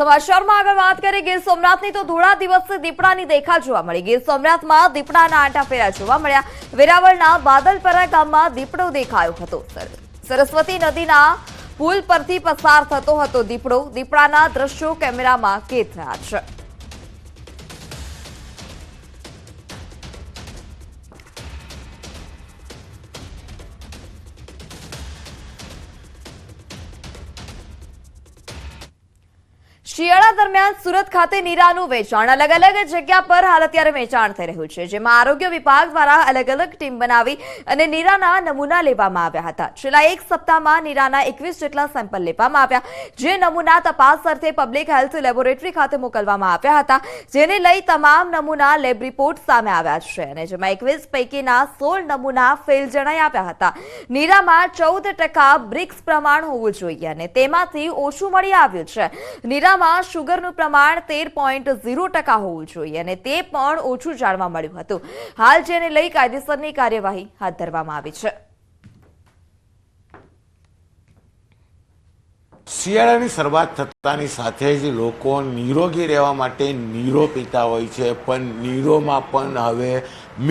સમાચારમાં આગળ વાત કરીએ. ગીર સોમનાથની તો ધોળા દિવસે દીપડાની દેખા જોવા મળી. ગીર સોમનાથમાં દીપડાના આંટા ફેરા જોવા મળ્યા. વેરાવળના બાદલપરા ગામમાં દીપડો દેખાયો હતો. સરસ્વતી નદીના પુલ પરથી પસાર થતો હતો દીપડો. દીપડાના દ્રશ્યો કેમેરામાં કેદ થયા છે. શિયાળા દરમિયાન સુરત ખાતે નીરાનું વેચાણ અલગ અલગ જગ્યા પર હાલ અત્યારે વેચાણ થઈ રહ્યું છે, જેમાં આરોગ્ય વિભાગ દ્વારા અલગ અલગ ટીમ બનાવી અને નીરાના નમૂના લેવામાં આવ્યા હતા. છેલ્લા એક સપ્તાહમાં નીરાના એકવીસ જેટલા સેમ્પલ લેવામાં આવ્યા, જે નમૂના તપાસ અર્થે પબ્લિક હેલ્થ લેબોરેટરી ખાતે મોકલવામાં આવ્યા હતા, જેને લઈ તમામ નમૂના લેબ રિપોર્ટ સામે આવ્યા છે અને જેમાં એકવીસ પૈકીના સોળ નમૂના ફેલ જણાઈ આવ્યા હતા. નીરામાં ચૌદ ટકા બ્રિક્સ પ્રમાણ હોવું જોઈએ અને તેમાંથી ઓછું મળી આવ્યું છે. નીરામાં શુગરનું પ્રમાણ તેર પોઈન્ટ ઝીરો ટકા હોવું જોઈએ અને તે પણ ઓછું જાણવા મળ્યું હતું. હાલ જેને લઈ કાયદેસરની કાર્યવાહી હાથ ધરવામાં આવી છે. શિયાળાની શરૂઆત થતાની સાથે જ લોકો નિરોગી રહેવા માટે નીરો પીતા હોય છે, પણ નીરોમાં પણ હવે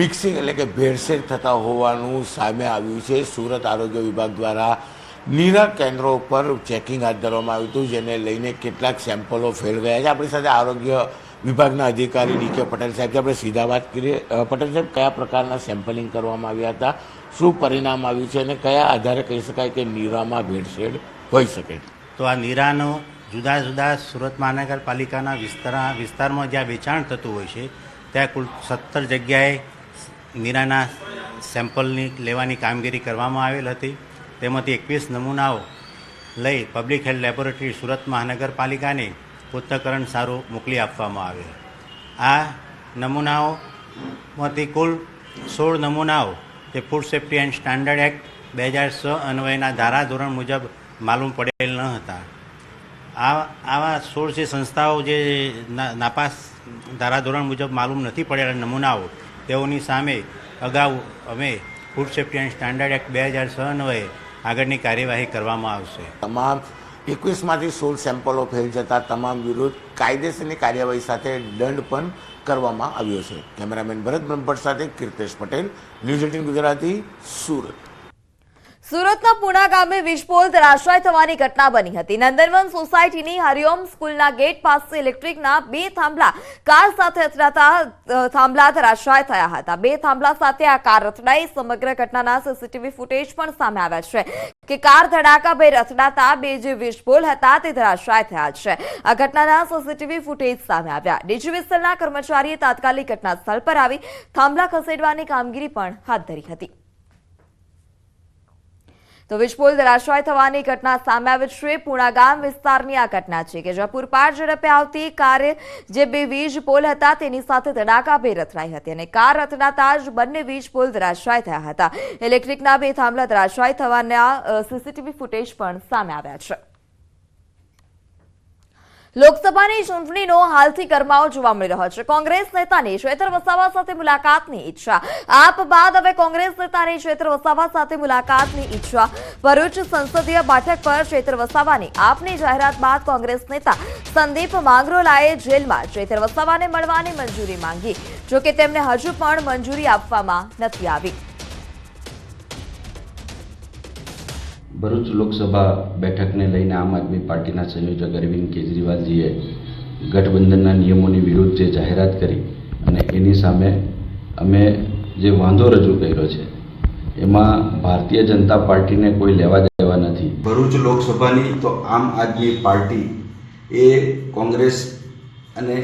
મિક્સિંગ એટલે કે ભેળસેળ થતા હોવાનું સામે આવ્યું છે. સુરત આરોગ્ય વિભાગ દ્વારા નીરા કેન્દ્રો ઉપર ચેકિંગ હાથ ધરવામાં આવ્યું હતું, જેને લઈને કેટલાક સેમ્પલો ફેલ ગયા છે. આપણી સાથે આરોગ્ય વિભાગના અધિકારી ડી કે પટેલ સાહેબ આપણે સીધા વાત કરીએ. પટેલ સાહેબ, કયા પ્રકારના સેમ્પલિંગ કરવામાં આવ્યા હતા? શું પરિણામ આવ્યું છે? અને કયા આધારે કહી શકાય કે નીરામાં ભેળસેળ હોઈ શકે? તો આ નીરાનો જુદા જુદા સુરત મહાનગરપાલિકાના વિસ્તાર, વિસ્તારમાં જ્યાં વેચાણ થતું હોય છે, ત્યાં કુલ સત્તર જગ્યાએ નીરાના સેમ્પલની લેવાની કામગીરી કરવામાં આવેલ હતી. તેમાંથી એકવીસ નમૂનાઓ લઈ પબ્લિક હેલ્થ લેબોરેટરી સુરત મહાનગરપાલિકાને પૃથ્થકરણ સારું મોકલી આપવામાં આવ્યું આ નમૂનાઓમાંથી કુલ સોળ નમૂનાઓ તે food safety and standard act બે હજાર છ અન્વયના ધારાધોરણ મુજબ માલુમ પડેલ ન હતા. આ, આવા સોળ જે સંસ્થાઓ જે નાપાસ ધારાધોરણ મુજબ માલુમ નથી પડેલા નમૂનાઓ, તેઓની સામે અગાઉ અમે food safety and standard act બે હજાર છ અન્વયે આગળની કાર્યવાહી કરવામાં આવશે. તમામ એકવીસમાંથી સોળ સેમ્પલો ફેલ જતા તમામ વિરુદ્ધ કાયદેસરની કાર્યવાહી સાથે દંડ પણ કરવામાં આવ્યો છે. કેમેરામેન ભરત બ્રહ્મભટ્ટ સાથે કીર્તેશ પટેલ, ન્યૂઝ એટીન ગુજરાતી, સુરત. સુરતના પુણા ગામે વિસ્ફોટ ધરાશાય થવાની ઘટના બની હતી. નંદનવન સોસાયટીની હરિઓમ સ્કૂલના ગેટ પાસે ઇલેક્ટ્રિકના બે થાંભલા કાર સાથે અથડાતા થાંભલા ધરાશાય થયા હતા. બે થાંભલા સાથે આ કાર અથડાઈ સમગ્ર ઘટનાના સીસીટીવી ફૂટેજ પણ સામે આવ્યા છે કે કાર ધડાકાભેર અથડાતા બે જે વિસ્ફોલ હતા તે ધરાશાય થયા છે. આ ઘટનાના સીસીટીવી ફૂટેજ સામે આવ્યા. ડીજીવીસીએલના કર્મચારીએ તાત્કાલિક ઘટના સ્થળ પર આવી, થાંભલા ખસેડવાની કામગીરી પણ હાથ ધરી હતી. તો વિસ્ફોલ ધરાશાય થવાની ઘટના સામે આવી છે. પૂણા ગામ વિસ્તારની આ ઘટના છે કે જ્યાં પૂરપાટ ઝડપે આવતી કાર જે બે વીજ પોલ હતા તેની સાથે ધડાકાભેર અથડાઈ હતી અને કાર અથડાતા જ બંને વીજ પોલ ધરાશાય થયા હતા. ઇલેક્ટ્રિકના બે થાંભલા ધરાશાય થવાના સીસીટીવી ફૂટેજ પણ સામે આવ્યા છે. લોકસભાની ચૂંટણીનો હાલથી ગરમાવો જોવા મળી રહ્યો છે. કોંગ્રેસ નેતાની શ્વેતર વસાવા સાથે મુલાકાતની ઈચ્છા. આપ બાદ હવે કોંગ્રેસ નેતાની શ્વેતર વસાવા સાથે મુલાકાતની ઈચ્છા. ભરૂચ સંસદીય બેઠક પર શ્વેતર વસાવાની આપની જાહેરાત બાદ કોંગ્રેસ નેતા સંદીપ માંગરોલાએ જેલમાં શ્વેતર વસાવાને મળવાની મંજૂરી માંગી. જોકે તેમને હજુ પણ મંજૂરી આપવામાં નથી આવી. ભરૂચ લોકસભા બેઠકને લઈને આમ આદમી પાર્ટીના સંયોજક અરવિંદ કેજરીવાલજીએ ગઠબંધનના નિયમોની વિરુદ્ધ જે જાહેરાત કરી અને એની સામે અમે જે વાંધો રજૂ કર્યો છે, એમાં ભારતીય જનતા પાર્ટીને કોઈ લેવા દેવા નથી. ભરૂચ લોકસભાની તો આમ આદમી પાર્ટી એ કોંગ્રેસ અને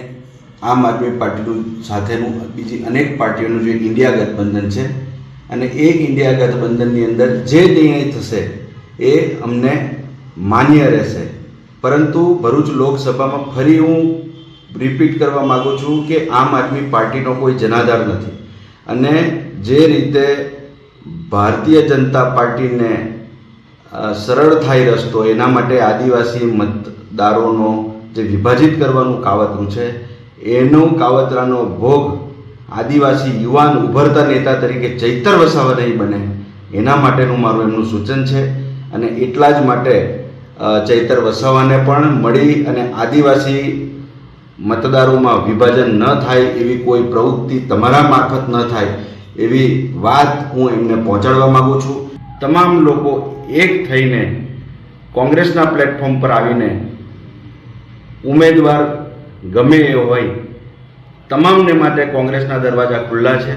આમ આદમી પાર્ટીનું સાથેનું બીજી અનેક પાર્ટીઓનું જે ઇન્ડિયા ગઠબંધન છે અને એ ઇન્ડિયા ગઠબંધનની અંદર જે નિર્ણય થશે એ અમને માન્ય રહેશે. પરંતુ ભરૂચ લોકસભામાં ફરી હું રિપીટ કરવા માગું છું કે આમ આદમી પાર્ટીનો કોઈ જનાધાર નથી. અને જે રીતે ભારતીય જનતા પાર્ટીને સરળ થાય રસ્તો, એના માટે આદિવાસી મતદારોનો જે વિભાજિત કરવાનું કાવતરું છે, એનું કાવતરાનો ભોગ આદિવાસી યુવાન ઉભરતા નેતા તરીકે ચૈતર વસાવા નહીં બને, એના માટેનું મારું એમનું સૂચન છે. અને એટલા જ માટે ચૈતર વસાવાને પણ મળી અને આદિવાસી મતદારોમાં વિભાજન ન થાય એવી કોઈ પ્રવૃત્તિ તમારા મારફત ન થાય એવી વાત હું એમને પહોંચાડવા માગું છું. તમામ લોકો એક થઈને કોંગ્રેસના પ્લેટફોર્મ પર આવીને ઉમેદવાર ગમે એ હોય, તમામને માટે કોંગ્રેસના દરવાજા ખુલ્લા છે.